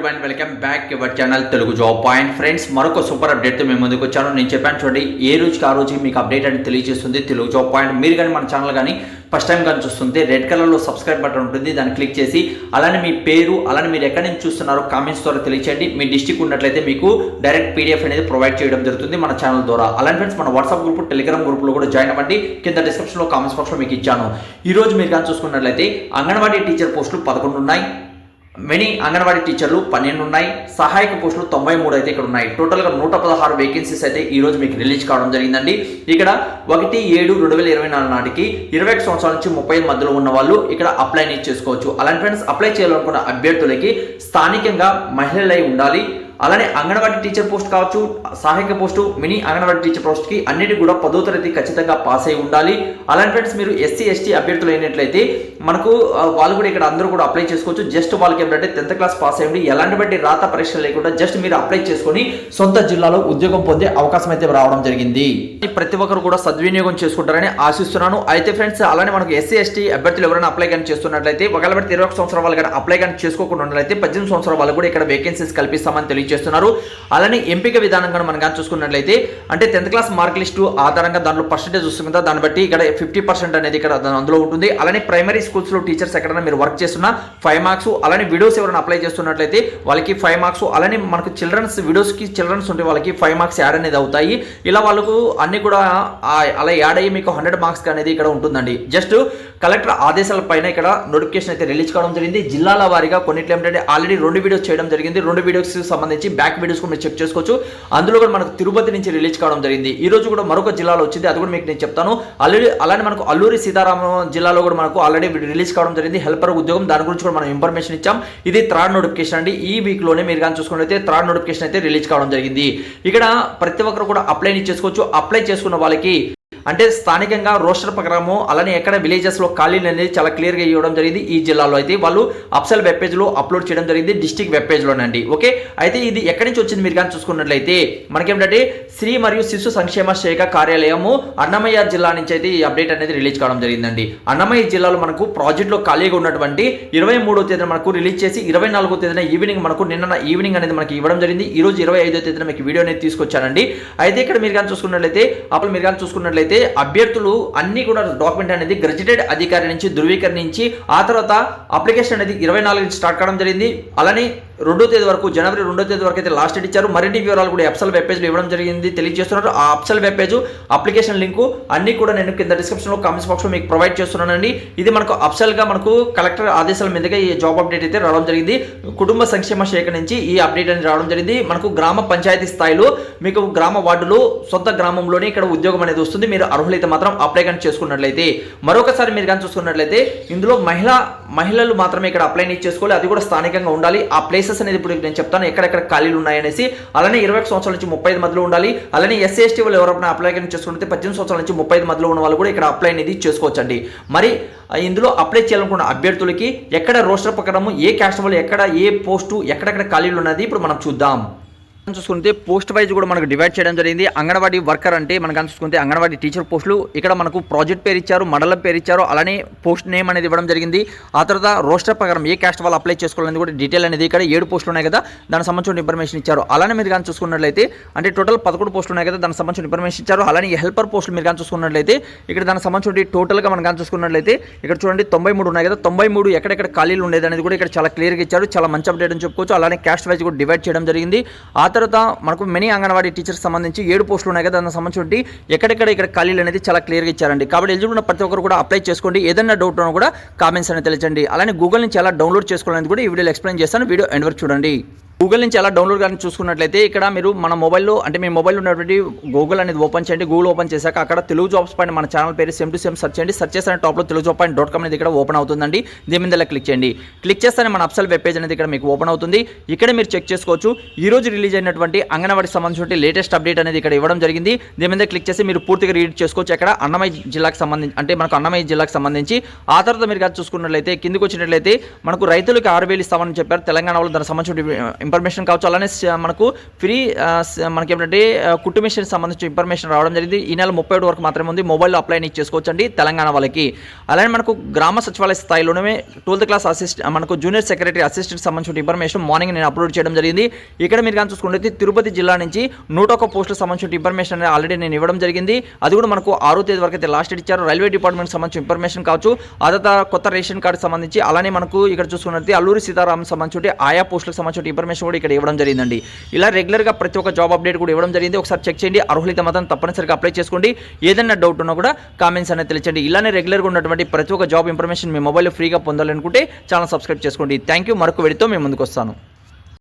Everyone welcome back your channel Telugu job point friends మరొక super అప్డేట్తో మేము ముందుకు వచ్చాను. నేను చెప్పాను చూడండి ఏ రోజుకి ఆ రోజుకి మీకు అప్డేట్ అని తెలియజేస్తుంది తెలుగు జాబ్ పాయింట్ మీరు కానీ మన ఛానల్ కానీ ఫస్ట్ టైం కానీ చూస్తుంది రెడ్ కలర్లో సబ్స్క్రైబ్ బటన్ ఉంటుంది. దాన్ని క్లిక్ చేసి అలానే మీ పేరు అలానే మీరు ఎక్కడి నుంచి చూస్తున్నారో కామెంట్స్ ద్వారా తెలియచేయండి. మీ డిస్టిక్ ఉన్నట్లయితే మీకు డైరెక్ట్ పీడిఎఫ్ అనేది ప్రొవైడ్ చేయడం జరుగుతుంది మన ఛానల్ ద్వారా. అలానే ఫ్రెండ్స్ మన వాట్సాప్ గ్రూప్ టెలిగ్రామ్ గ్రూప్లో కూడా జాయిన్ అవ్వండి. కింద డిస్క్రిప్షన్లో కామెంట్స్ బాక్స్లో మీకు ఇచ్చాను. ఈ రోజు మీరు కానీ చూసుకున్నట్లయితే అంగన్వాడీ టీచర్ పోస్టులు పదకొండు ఉన్నాయి. మెనీ అంగన్వాడీ టీచర్లు పన్నెండు ఉన్నాయి. సహాయక పోస్టులు తొంభై మూడు అయితే ఇక్కడ ఉన్నాయి. టోటల్గా నూట పదహారు వేకెన్సీస్ అయితే ఈ రోజు మీకు రిలీజ్ కావడం జరిగిందండి. ఇక్కడ ఒకటి ఏడు రెండు వేల ఇరవై నాలుగు నాటికి ఇరవై ఒక సంవత్సరాల నుంచి ముప్పై ఐదు మధ్యలో ఉన్న వాళ్ళు ఇక్కడ అప్లై చేసుకోవచ్చు. అలాంటి ఫ్రెండ్స్ అప్లై చేయాలనుకున్న అభ్యర్థులకి స్థానికంగా మహిళలై ఉండాలి. అలానే అంగన్వాడీ టీచర్ పోస్ట్ కావచ్చు సహాయక పోస్టు మినీ అంగన్వాడీ టీచర్ పోస్ట్కి అన్నిటి కూడా పదో తరగతి ఖచ్చితంగా పాస్ అయి ఉండాలి. అలాంటి ఫ్రెండ్స్ మీరు ఎస్సీ ఎస్టీ అభ్యర్థులు అయినట్లయితే మనకు వాళ్ళు కూడా ఇక్కడ అందరూ కూడా అప్లై చేసుకోవచ్చు. జస్ట్ వాళ్ళకి ఏంటంటే టెన్త్ క్లాస్ పాస్ అయ్యండి ఎలాంటి బట్టి రాత పరీక్ష లేకుండా జస్ట్ మీరు అప్లై చేసుకొని సొంత జిల్లాలో ఉద్యోగం పొందే అవకాశం అయితే రావడం జరిగింది. ప్రతి ఒక్కరు కూడా సద్వినియోగం చేసుకుంటారని ఆశిస్తున్నాను. అయితే ఫ్రెండ్స్ అలానే మనకు ఎస్సీ ఎస్టీ అభ్యర్థులు ఎవరైనా అప్లై కానీ చేస్తున్నట్లయితే ఒకవేళ బట్టి ఇరవై ఒక సంవత్సరాల వాళ్ళు కానీ అప్లై కానీ చేసుకోకుండా ఉన్నట్లయితే పద్దెనిమిది సంవత్సరాల వాళ్ళు కూడా ఇక్కడ వేకెన్సీస్ కల్పిస్తామని చేస్తున్నారు. అలానే ఎంపిక విధానం కూడా మనం కానీ చూసుకున్నట్లయితే అంటే టెన్త్ క్లాస్ మార్క్ లిస్టు ఆధారంగా దాంట్లో పర్సెంటేజ్ వస్తుంది కదా దాన్ని బట్టి ఇక్కడ ఫిఫ్టీ పర్సెంట్ అనేది ఇక్కడ అందులో ఉంటుంది. అలానే ప్రైమరీ స్కూల్స్లో టీచర్స్ ఎక్కడైనా మీరు వర్క్ చేస్తున్న ఫైవ్ మార్క్స్ అలానే వీడియోస్ ఎవరైనా అప్లై చేస్తున్నట్లయితే వాళ్ళకి ఫైవ్ మార్క్స్ అలానే మనకు చిల్డ్రన్స్ వీడియోస్కి చిల్డ్రన్స్ ఉంటే వాళ్ళకి ఫైవ్ మార్క్స్ యాడ్ అనేది అవుతాయి. ఇలా వాళ్ళకు అన్ని కూడా అలా యాడ్ అయ్యి మీకు హండ్రెడ్ మార్క్స్ అనేది ఇక్కడ ఉంటుందండి. జస్ట్ కలెక్టర్ ఆదేశాల పైన ఇక్కడ నోటిఫికేషన్ అయితే రిలీజ్ కావడం జరిగింది. జిల్లాల వారీగా కొన్నిట్లు ఏంటంటే ఆల్రెడీ రెండు వీడియోస్ చేయడం జరిగింది. రెండు వీడియోస్ సంబంధించి బ్యాక్ వీడియోస్ కూడా మీరు చెక్ చేసుకోవచ్చు. అందులో కూడా మనకు తిరుపతి నుంచి రిలీజ్ కావడం జరిగింది. ఈ రోజు కూడా మరొక జిల్లాలో వచ్చింది. అది కూడా మీకు నేను చెప్తాను. ఆల్రెడీ అలానే మనకు అల్లూరి సీతారామం జిల్లాలో కూడా మనకు ఆల్రెడీ రిలీజ్ కావడం జరిగింది. హెల్పర్ ఉద్యోగం. దాని గురించి కూడా మనం ఇన్ఫర్మేషన్ ఇచ్చాం. ఇది థర్డ్ నోటిఫికేషన్ అండి. ఈ వీక్లోనే మీరు కానీ చూసుకున్నట్లయితే థర్డ్ నోటిఫికేషన్ అయితే రిలీజ్ కావడం జరిగింది. ఇక్కడ ప్రతి ఒక్కరు కూడా అప్లై చేసుకోవచ్చు. అప్లై చేసుకున్న వాళ్ళకి అంటే స్థానికంగా రోస్టర్ ప్రకారము అలానే ఎక్కడ విలేజెస్లో ఖాళీలు అనేది చాలా క్లియర్గా ఇవ్వడం జరిగింది ఈ జిల్లాలో. అయితే వాళ్ళు అప్సల్ వెబ్ పేజ్లో అప్లోడ్ చేయడం జరిగింది డిస్టిక్ వెబ్ పేజ్లోనండి ఓకే? అయితే ఇది ఎక్కడి నుంచి వచ్చింది మీరు కానీ చూసుకున్నట్లయితే మనకేంటంటే స్త్రీ మరియు శిశు సంక్షేమ శాఖ కార్యాలయము అన్నమయ్య జిల్లా నుంచి అయితే ఈ అప్డేట్ అనేది రిలీజ్ కావడం జరిగిందండి. అన్నమయ్య జిల్లాలో మనకు ప్రాజెక్ట్లో ఖాళీగా ఉన్నటువంటి ఇరవై మూడో తేదీన మనకు రిలీజ్ చేసి ఇరవై నాలుగో తేదీన ఈవినింగ్ మనకు నిన్న ఈవినింగ్ అనేది మనకి ఇవ్వడం జరిగింది. ఈ రోజు ఇరవై ఐదో తేదీన మీకు వీడియో అనేది తీసుకొచ్చానండి. అయితే ఇక్కడ మీరు కానీ చూసుకున్నట్లయితే అప్పుడు మీరు కానీ చూసుకున్నట్లయితే అభ్యర్థులు అన్ని కూడా డాక్యుమెంట్ అనేది గ్రెడ్యుయేటెడ్ అధికారి నుంచి ధృవీకరించి ఆ తర్వాత అప్లికేషన్ అనేది ఇరవై నాలుగు నుంచి స్టార్ట్ కావడం జరిగింది. అలానే రెండో తేదీ వరకు జనవరి రెండో తేదీ వరకు అయితే లాస్ట్ డేట్ ఇచ్చారు. మరిన్ని వివరాలు కూడా ఎప్సల్ వెబ్ పేజ్లో ఇవ్వడం జరిగింది. తెలియజేస్తున్నారు. ఆ అప్సల్ వెబ్ పేజ్ అప్లికేషన్ లింకు అన్ని కూడా నేను కింద డిస్క్రిప్షన్లో కామెంట్స్ బాక్స్లో మీకు ప్రొవైడ్ చేస్తున్నానండి. ఇది మనకు అప్సల్గా మనకు కలెక్టర్ ఆదేశాల మీదుగా ఈ జాబ్ అప్డేట్ అయితే రావడం జరిగింది. కుటుంబ సంక్షేమ శాఖ నుంచి ఈ అప్డేట్ అనేది రావడం జరిగింది. మనకు గ్రామ పంచాయతీ స్థాయిలో మీకు గ్రామ వార్డులో సొంత గ్రామంలోనే ఇక్కడ ఉద్యోగం అనేది వస్తుంది. మీరు అర్హులైతే మాత్రం అప్లై కానీ చేసుకున్నట్లయితే మరొకసారి మీరు కానీ చూసుకున్నట్లయితే ఇందులో మహిళ మహిళలు మాత్రమే ఇక్కడ అప్లై చేసుకోవాలి. అది కూడా స్థానికంగా ఉండాలి. ఆ ప్లేసెస్ అనేది ఇప్పుడు నేను చెప్తాను. ఎక్కడెక్కడ ఖాళీలు ఉన్నాయనేసి అలానే ఇరవై సంవత్సరాల నుంచి ముప్పై ఐదు మధ్యలో ఉండాలి. అలానే ఎస్సీ ఎస్టీ వాళ్ళు ఎవరైనా అప్లై కానీ చేసుకుంటే పద్దెనిమిది సంవత్సరాల నుంచి ముప్పై ఐదు మధ్యలో ఉన్న వాళ్ళు కూడా ఇక్కడ అప్లై అనేది చేసుకోవచ్చండి. మరి ఇందులో అప్లై చేయాలనుకున్న అభ్యర్థులకి ఎక్కడ రోస్టర్ ప్రకారము ఏ క్యాస్ట్ వాళ్ళు ఎక్కడ ఏ పోస్టు ఎక్కడెక్కడ ఖాళీలు ఉన్నది ఇప్పుడు మనం చూద్దాం. చూసుకుంటే పోస్ట్ వైజ్ కూడా మనకు డివైడ్ చేయడం జరిగింది. అంగన్వాడీ వర్కర్ అంటే మనకు చూసుకుంటే అంగన్వాడీ టీచర్ పోస్టులు. ఇక్కడ మనకు ప్రాజెక్ట్ పేరు ఇచ్చారు మండలం పేరు ఇచ్చారు అలానే పోస్ట్ నేమ్ అనేది ఇవ్వడం జరిగింది. ఆ తర్వాత రోస్టర్ ప్రకారం ఏ క్యాస్ట్ వాళ్ళు అప్లై చేసుకోవాలని కూడా డీటెయిల్ అనేది ఇక్కడ ఏడు పోస్టులు ఉన్నాయి కదా దానికి సంబంధించిన ఇన్ఫర్మేషన్ ఇచ్చారు. అలానే మీరు కానీ చూసుకున్నట్లయితే అంటే టోటల్ పదకొండు పోస్టులు ఉన్నాయి కదా దానికి సంబంధించిన ఇన్ఫర్మేషన్ ఇచ్చారు. అలానే హెల్పర్ పోస్టులు మీరు కానీ చూసుకున్నట్లయితే ఇక్కడ దానికి సంబంధించిన టోటల్గా మనం కానీ చూసుకున్నట్లయితే ఇక్కడ చూడండి తొంభై మూడు ఉన్నాయి కదా తొంభై మూడు ఎక్కడెక్కడ ఖాళీలు ఉండేది అనేది కూడా ఇక్కడ చాలా క్లియర్గా ఇచ్చారు. చాలా మంచి అప్డేట్ అని చెప్పుకోవచ్చు. అలానే క్యాస్ట్ వైజ్ కూడా డివైడ్ చేయడం జరిగింది. ఆ తర్వాత తర్వాత మనకు మెనీ అంగన్వాడీ టీచర్స్ సంబంధించి ఏడు పోస్టులు ఉన్నాయి కదా దానికి సంబంధించి ఎక్కడెక్కడ ఇక్కడ ఖాళీలు అనేది చాలా క్లియర్గా ఇచ్చారండి. కాబట్టి ఎలిజిబుల్ ఉన్న ప్రతి ఒక్కరు కూడా అప్లై చేసుకోండి. ఏదైనా డౌట్ ఉన్నా కూడా కామెంట్స్ అనేది తెలియచండి అలానే గూగుల్ నుంచి ఎలా డౌన్లోడ్ చేసుకోవాలని కూడా ఈ వీడియోలో ఎక్స్ప్లెయిన్ చేస్తాను. వీడియో ఎండ్ వరకు చూడండి. గూగుల్ నుంచి ఎలా డౌన్లోడ్ కానీ చూసుకున్నట్లయితే ఇక్కడ మీరు మన మొబైల్లో అంటే మీ మొబైల్లో ఉన్నటువంటి గూగుల్ అనేది ఓపెన్ చేయండి గూగుల్ ఓపెన్ చేశాక అక్కడ తెలుగు జాబ్స్ పైన మన ఛానల్ పేరు సేమ్ టు సేమ్ సెర్చ్ చేయండి. సెర్చ్ చేసిన టాప్లో Telugu job point dot com అనేది ఇక్కడ ఓపెన్ అవుతుందండి. దీని మీద క్లిక్ చేయండి. క్లిక్ చేస్తేనే మన అప్సల్ వెబ్ పేజ్ అనేది ఇక్కడ మీకు ఓపెన్ అవుతుంది. ఇక్కడ మీరు చెక్ చేసుకోవచ్చు. ఈ రోజు రిలీజ్ అయినటువంటి అంగన్వాడికి సంబంధించిన లేటెస్ట్ అప్డేట్ అనేది ఇక్కడ ఇవ్వడం జరిగింది. దీని మీద క్లిక్ చేసి మీరు పూర్తిగా రీడ్ చేసుకోవచ్చు. ఇక్కడ అన్నమయ్య జిల్లాకు సంబంధించి అంటే మనకు అన్నమయ్య జిల్లాకు సంబంధించి. ఆ తర్వాత మీరు కాదు చూసుకున్నట్లయితే కిందికి వచ్చినట్లయితే మనకు రైతులకు ఆరు వేలు ఇస్తామని చెప్పారు. తెలంగాణ వాళ్ళు దానికి సంబంధించిన ఇన్ఫర్మేషన్ కావచ్చు. అలానే మనకు ఫ్రీ మనకి ఏంటంటే ఆ, కుట్టు మిషన్ ఇన్ఫర్మేషన్ రావడం జరిగింది. ఈ నెల ముప్పై వరకు మాత్రమే ఉంది. మొబైల్లో అప్లై చేసుకోవచ్చు అండి తెలంగాణ వాళ్ళకి. అలానే మనకు గ్రామ సచివాలయ స్థాయిలోనే ట్వెల్త్ క్లాస్ అసిస్ట్ మనకు జూనియర్ సెక్రటరీ అసిస్టెంట్ సంబంధించిన ఇన్ఫర్మేషన్ మార్నింగ్ నేను అప్లోడ్ చేయడం జరిగింది. ఇక్కడ మీరు కానీ చూసుకుంటే తిరుపతి జిల్లా నుంచి నూట ఒక పోస్టులకు సంబంధించిన ఇన్ఫర్మేషన్ అనేది ఆల్రెడీ నేను ఇవ్వడం జరిగింది. అది కూడా మనకు ఆరో తేదీ వరకు అయితే లాస్ట్ డేట్ ఇచ్చారు. రైల్వే డిపార్ట్మెంట్ సంబంధించిన ఇన్ఫర్మేషన్ కావచ్చు ఆ కొత్త రేషన్ కార్డు సంబంధించి అలానే మనకు ఇక్కడ చూసుకున్నట్టు అల్లూరి సీతారాం సంబంధించి ఆయా పోస్టులకు సంబంధించిన ఇన్ఫర్మేషన్ ఇన్ఫర్మేషన్ కూడా ఇక్కడ ఇవ్వడం జరిగిందండి. ఇలా రెగ్యులర్గా ప్రతి ఒక్క జాబ్ అప్డేట్ కూడా ఇవ్వడం జరిగింది. ఒకసారి చెక్ చేయండి. అర్హులైతే మాత్రం తప్పనిసరిగా అప్లై చేసుకోండి. ఏదైనా డౌట్ ఉన్నా కూడా కామెంట్స్ అనేది తెలియచండి ఇలానే రెగ్యులర్గా ఉన్నటువంటి ప్రతి ఒక్క జాబ్ ఇన్ఫర్మేషన్ మీ మొబైల్లో ఫ్రీగా పొందాలనుకుంటే ఛానల్ సబ్స్క్రైబ్ చేసుకోండి. థ్యాంక్ యూ మరొక వెడితో మేము ముందుకు వస్తాను.